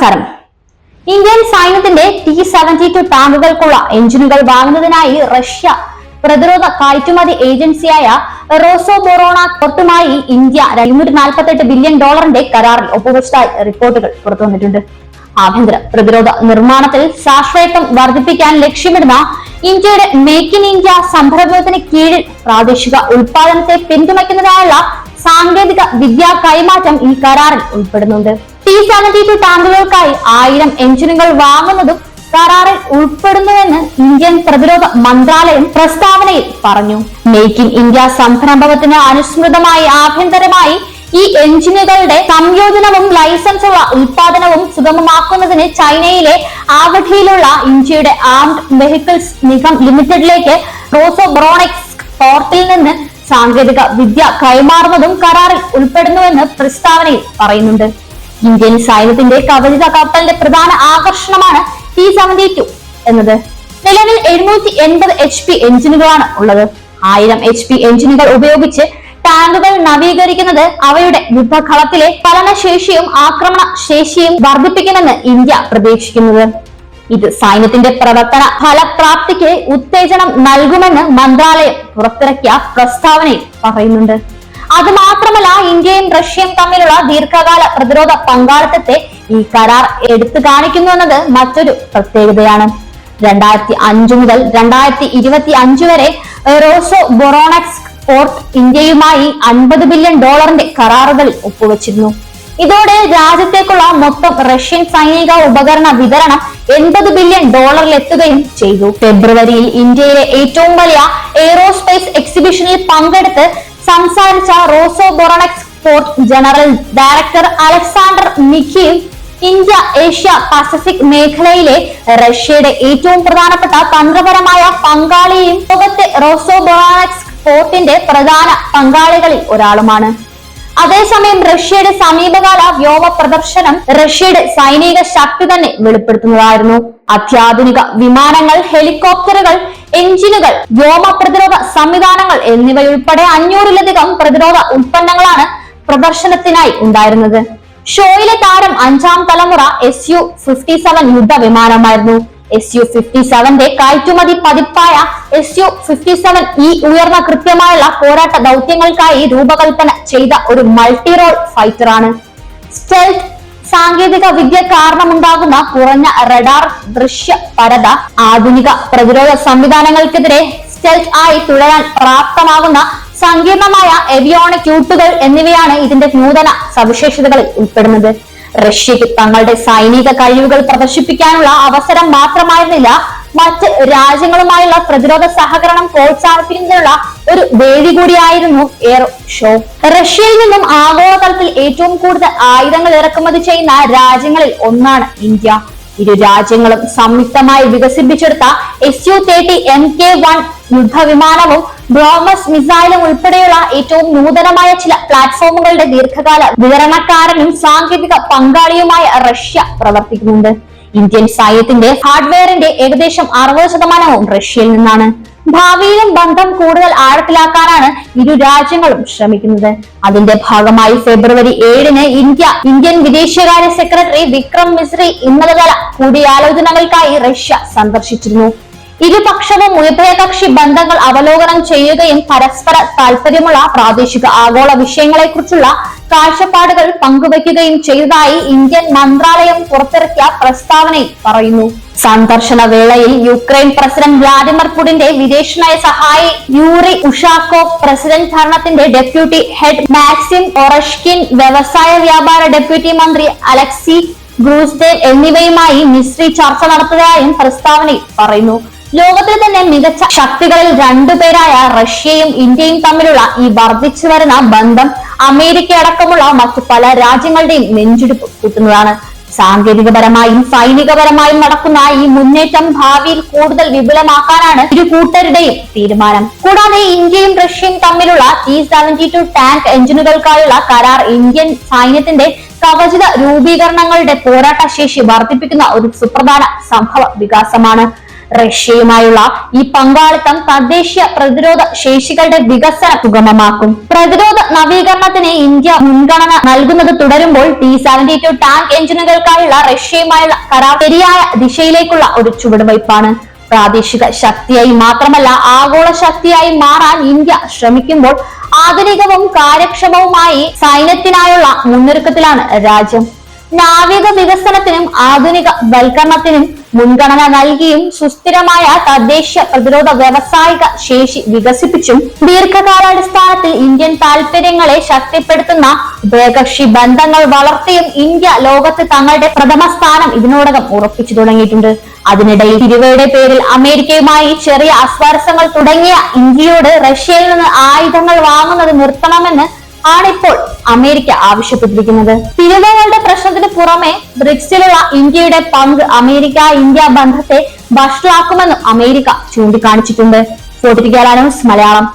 നമസ്കാരം. ഇന്ത്യൻ സൈന്യത്തിന്റെ T seventy to ടാങ്കുകൾക്കുള്ള എഞ്ചിനുകൾ വാങ്ങുന്നതിനായി റഷ്യ പ്രതിരോധ കയറ്റുമതി ഏജൻസിയായ റോസോ ബൊറോണ കോർട്ടുമായി ഇന്ത്യ ഇരുന്നൂറ്റി നാൽപ്പത്തെട്ട് ബില്യൺ ഡോളറിന്റെ കരാറിൽ ഒപ്പുവെച്ചതായി റിപ്പോർട്ടുകൾ പുറത്തുവന്നിട്ടുണ്ട് ആഭ്യന്തര പ്രതിരോധ നിർമ്മാണത്തിൽ സാശ്രയത്വം വർദ്ധിപ്പിക്കാൻ ലക്ഷ്യമിടുന്ന ഇന്ത്യയുടെ മേക്ക് ഇൻ ഇന്ത്യ സംരംഭത്തിന് കീഴിൽ പ്രാദേശിക ഉൽപാദനത്തെ പിന്തുണയ്ക്കുന്നതിനായുള്ള സാങ്കേതിക വിദ്യാ കൈമാറ്റം ഈ കരാറിൽ ഉൾപ്പെടുന്നുണ്ട്. ടി സെവന്റി ടു ടാങ്കുകൾക്കായി ആയിരം എഞ്ചിനുകൾ വാങ്ങുന്നതും കരാറിൽ ഉൾപ്പെടുന്നുവെന്ന് ഇന്ത്യൻ പ്രതിരോധ മന്ത്രാലയം പ്രസ്താവനയിൽ പറഞ്ഞു. മേക്ക് ഇൻ ഇന്ത്യ സംരംഭത്തിന് അനുസ്മൃതമായി ആഭ്യന്തരമായി ഈ എഞ്ചിനുകളുടെ സംയോജനവും ലൈസൻസുള്ള ഉൽപാദനവും സുഗമമാക്കുന്നതിന് ചൈനയിലെ ആവധിയിലുള്ള ഇന്ത്യയുടെ ആംഡ് വെഹിക്കിൾസ് നിഗം ലിമിറ്റഡിലേക്ക് റോസോ ബ്രോണിക്സ് പോർട്ടിൽ നിന്ന് സാങ്കേതിക വിദ്യ കൈമാറുന്നതും കരാറിൽ ഉൾപ്പെടുന്നുവെന്ന് പ്രസ്താവനയിൽ പറയുന്നുണ്ട്. ഇന്ത്യൻ സൈന്യത്തിന്റെ കവചിത കപ്പലിന്റെ പ്രധാന ആകർഷണമാണ് ടി സെവന്റി ടു എന്നത്. നിലവിൽ എഴുന്നൂറ്റി എൺപത് എച്ച് പി എഞ്ചിനുകളാണ് ഉള്ളത്. ആയിരം എച്ച് പി എഞ്ചിനുകൾ ഉപയോഗിച്ച് ടാങ്കുകൾ നവീകരിക്കുന്നത് അവയുടെ യുദ്ധകളത്തിലെ ഫലനശേഷിയും ആക്രമണ ശേഷിയും വർദ്ധിപ്പിക്കുമെന്ന് ഇന്ത്യ പ്രതീക്ഷിക്കുന്നത്. ഇത് സൈന്യത്തിന്റെ പ്രവർത്തന ഫലപ്രാപ്തിക്ക് ഉത്തേജനം നൽകുമെന്ന് മന്ത്രാലയം പുറത്തിറക്കിയ പ്രസ്താവനയിൽ പറയുന്നുണ്ട്. അത് മാത്രമല്ല ഇന്ത്യയും റഷ്യയും തമ്മിലുള്ള ദീർഘകാല പ്രതിരോധ പങ്കാളിത്തത്തെ ഈ കരാർ എടുത്തു കാണിക്കുന്നു എന്നത് മറ്റൊരു പ്രത്യേകതയാണ്. രണ്ടായിരത്തി അഞ്ചു മുതൽ രണ്ടായിരത്തി ഇരുപത്തി അഞ്ചു വരെ റോസോ ബൊറോണക്സ് പോർട്ട് ഇന്ത്യയുമായി അൻപത് ബില്യൺ ഡോളറിന്റെ കരാറുകളിൽ ഒപ്പുവെച്ചിരുന്നു. ഇതോടെ രാജ്യത്തേക്കുള്ള മൊത്തം റഷ്യൻ സൈനിക ഉപകരണ വിതരണം എൺപത് ബില്യൺ ഡോളറിൽ എത്തുകയും ചെയ്തു. ഫെബ്രുവരിയിൽ ഇന്ത്യയിലെ ഏറ്റവും വലിയ എയ്റോസ്പേസ് എക്സിബിഷനിൽ പങ്കെടുത്ത് സംസാരിച്ച Rosoboronexport general director Alexander മിഖിയും ഇന്ത്യ ഏഷ്യ പസഫിക് മേഖലയിലെ റഷ്യയുടെ ഏറ്റവും പ്രധാനപ്പെട്ട തന്ത്രപരമായ പങ്കാളിയും ലോകത്തെ റോസോ ബൊറാക്സ് പോർട്ടിന്റെ പ്രധാന പങ്കാളികളിൽ ഒരാളുമാണ്. അതേസമയം റഷ്യയുടെ സമീപകാല വ്യോമ പ്രദർശനം റഷ്യയുടെ സൈനിക ശക്തി തന്നെ വെളിപ്പെടുത്തുന്നതായിരുന്നു. അത്യാധുനിക വിമാനങ്ങൾ ഹെലികോപ്റ്ററുകൾ എഞ്ചിനുകൾ വ്യോമ പ്രതിരോധ സംവിധാനങ്ങൾ എന്നിവയുൾപ്പെടെ അഞ്ഞൂറിലധികം പ്രതിരോധ ഉൽപ്പന്നങ്ങളാണ് പ്രദർശനത്തിനായി ഉണ്ടായിരുന്നത്. ഷോയിലെ താരം അഞ്ചാം തലമുറ എസ് യു ഫിഫ്റ്റി സെവൻ യുദ്ധ വിമാനമായിരുന്നു എസ് യു ഫിഫ്റ്റി സെവന്റെ കയറ്റുമതി പതിപ്പായ എസ് യു ഫിഫ്റ്റി സെവൻ ഈ ഉയർന്ന കൃത്യമായുള്ള പോരാട്ട ദൗത്യങ്ങൾക്കായി രൂപകൽപ്പന ചെയ്ത ഒരു മൾട്ടി റോൾ ഫൈറ്റർ ആണ്. സ്റ്റെൽത്ത് സാങ്കേതിക വിദ്യ കാരണമുണ്ടാകുന്ന കുറഞ്ഞ റഡാർ ദൃശ്യ പരത ആധുനിക പ്രതിരോധ സംവിധാനങ്ങൾക്കെതിരെ സ്റ്റെൽത്ത് ആയി തുടരാൻ പ്രാപ്തമാകുന്ന സങ്കീർണമായ എവിയോണിക് ക്യൂട്ടുകൾ എന്നിവയാണ് ഇതിന്റെ നൂതന സവിശേഷതകളിൽ ഉൾപ്പെടുന്നത്. റഷ്യക്ക് തങ്ങളുടെ സൈനിക കഴിവുകൾ പ്രദർശിപ്പിക്കാനുള്ള അവസരം മാത്രമായിരുന്നില്ല മറ്റ് രാജ്യങ്ങളുമായുള്ള പ്രതിരോധ സഹകരണം പ്രോത്സാഹിപ്പിക്കുന്നതിനുള്ള ഒരു വേദി കൂടിയായിരുന്നു എയർ ഷോ. റഷ്യയിൽ നിന്നും ആഗോളതലത്തിൽ ഏറ്റവും കൂടുതൽ ആയുധങ്ങൾ ഇറക്കുമതി ചെയ്യുന്ന രാജ്യങ്ങളിൽ ഒന്നാണ് ഇന്ത്യ. ഇരു രാജ്യങ്ങളും സംയുക്തമായി വികസിപ്പിച്ചെടുത്ത S U thirty M K one യുദ്ധവിമാനവും BrahMos മിസൈലും ഉൾപ്പെടെയുള്ള ഏറ്റവും നൂതനമായ ചില പ്ലാറ്റ്ഫോമുകളുടെ ദീർഘകാല വിതരണക്കാരനും സാങ്കേതിക പങ്കാളിയുമായ റഷ്യ പ്രവർത്തിക്കുന്നുണ്ട്. ഇന്ത്യൻ സായത്തിന്റെ ഹാർഡ്വെയറിന്റെ ഏകദേശം അറുപത് ശതമാനവും റഷ്യയിൽ നിന്നാണ്. ഭാവിയിലും ബന്ധം കൂടുതൽ ആഴത്തിലാക്കാനാണ് ഇരു രാജ്യങ്ങളും ശ്രമിക്കുന്നത്. അതിന്റെ ഭാഗമായി ഫെബ്രുവരി ഏഴിന് ഇന്ത്യ ഇന്ത്യൻ വിദേശകാര്യ സെക്രട്ടറി വിക്രം മിശ്രി ഇന്നലതല കൂടിയാലോചനകൾക്കായി റഷ്യ സന്ദർശിച്ചിരുന്നു. ഇരുപക്ഷവും ഉഭയകക്ഷി ബന്ധങ്ങൾ അവലോകനം ചെയ്യുകയും പരസ്പര താല്പര്യമുള്ള പ്രാദേശിക ആഗോള വിഷയങ്ങളെക്കുറിച്ചുള്ള കാഴ്ചപ്പാടുകൾ പങ്കുവയ്ക്കുകയും ചെയ്തതായി ഇന്ത്യൻ മന്ത്രാലയം പുറത്തിറക്കിയ പ്രസ്താവനയിൽ പറയുന്നു. സന്ദർശന വേളയിൽ യുക്രൈൻ പ്രസിഡന്റ് വ്ളാഡിമിർ പുടിന്റെ വിദേശനയ സഹായി യൂറി ഉഷാക്കോ പ്രസിഡന്റ് ഭരണത്തിന്റെ ഡെപ്യൂട്ടി ഹെഡ് മാക്സിം ഒറഷ്കിൻ വ്യവസായ വ്യാപാര ഡെപ്യൂട്ടി മന്ത്രി അലക്സി ഗ്രൂസ്ദേവ് എന്നിവയുമായി മിശ്രി ചർച്ച നടത്തുകയായും പ്രസ്താവനയിൽ പറയുന്നു. ലോകത്തിൽ തന്നെ മികച്ച ശക്തികളിൽ രണ്ടുപേരായ റഷ്യയും ഇന്ത്യയും തമ്മിലുള്ള ഈ വർദ്ധിച്ചു വരുന്ന ബന്ധം അമേരിക്ക അടക്കമുള്ള മറ്റു പല രാജ്യങ്ങളുടെയും നെഞ്ചിടിപ്പ് കൂട്ടുന്നതാണ്. സാങ്കേതികപരമായും സൈനികപരമായും നടക്കുന്ന ഈ മുന്നേറ്റം ഭാവിയിൽ കൂടുതൽ വിപുലമാക്കാനാണ് ഇരു കൂട്ടരുടെയും തീരുമാനം. കൂടാതെ ഇന്ത്യയും റഷ്യയും തമ്മിലുള്ള ടി സെവന്റി ടു ടാങ്ക് എഞ്ചിനുകൾക്കായുള്ള കരാർ ഇന്ത്യൻ സൈന്യത്തിന്റെ കവചിത രൂപീകരണങ്ങളുടെ പോരാട്ട ശേഷി വർദ്ധിപ്പിക്കുന്ന ഒരു സുപ്രധാന സംഭവ വികാസമാണ്. റഷ്യയുമായുള്ള ഈ പങ്കാളിത്തം തദ്ദേശീയ പ്രതിരോധ ശേഷികളുടെ വികസന സുഗമമാക്കും. പ്രതിരോധ നവീകരണത്തിന് ഇന്ത്യ മുൻഗണന നൽകുന്നത് തുടരുമ്പോൾ ടി സെവന്റി ടു ടാങ്ക് എഞ്ചിനുകൾക്കായുള്ള റഷ്യയുമായുള്ള കരാർ ശരിയായ ദിശയിലേക്കുള്ള ഒരു ചുവടുവയ്പ്പാണ് പ്രാദേശിക ശക്തിയായി മാത്രമല്ല ആഗോള ശക്തിയായി മാറാൻ ഇന്ത്യ ശ്രമിക്കുമ്പോൾ ആധുനികവും കാര്യക്ഷമവുമായി സൈന്യത്തിനായുള്ള മുന്നൊരുക്കത്തിലാണ് രാജ്യം. നാവിക വികസനത്തിനും ആധുനിക വൽക്കരണത്തിനും മുൻഗണന നൽകിയും സുസ്ഥിരമായ തദ്ദേശീയ പ്രതിരോധ വ്യവസായിക ശേഷി വികസിപ്പിച്ചും ദീർഘകാലാടിസ്ഥാനത്തിൽ ഇന്ത്യൻ താൽപര്യങ്ങളെ ശക്തിപ്പെടുത്തുന്ന ഉഭയകക്ഷി ബന്ധങ്ങൾ വളർത്തിയും ഇന്ത്യ ലോകത്ത് തങ്ങളുടെ പ്രഥമ സ്ഥാനം ഇതിനോടകം ഉറപ്പിച്ചു തുടങ്ങിയിട്ടുണ്ട്. അതിനിടയിൽ തിരുവയുടെ പേരിൽ അമേരിക്കയുമായി ചെറിയ അസ്വാരസ്യങ്ങൾ തുടങ്ങിയ ഇന്ത്യയോട് റഷ്യയിൽ നിന്ന് ആയുധങ്ങൾ വാങ്ങുന്നത് നിർത്തണമെന്ന് ആണിപ്പോൾ അമേരിക്ക ആവശ്യപ്പെട്ടിരിക്കുന്നത്. തിരുവകളുടെ പ്രശ്നത്തിന് പുറമെ ബ്രിക്സിലുള്ള ഇന്ത്യയുടെ പങ്ക് അമേരിക്ക ഇന്ത്യ ബന്ധത്തെ വഷളാക്കുമെന്നും അമേരിക്ക ചൂണ്ടിക്കാണിച്ചിട്ടുണ്ട്. ഫോർട്ടിഫിക്കൽ മലയാളം.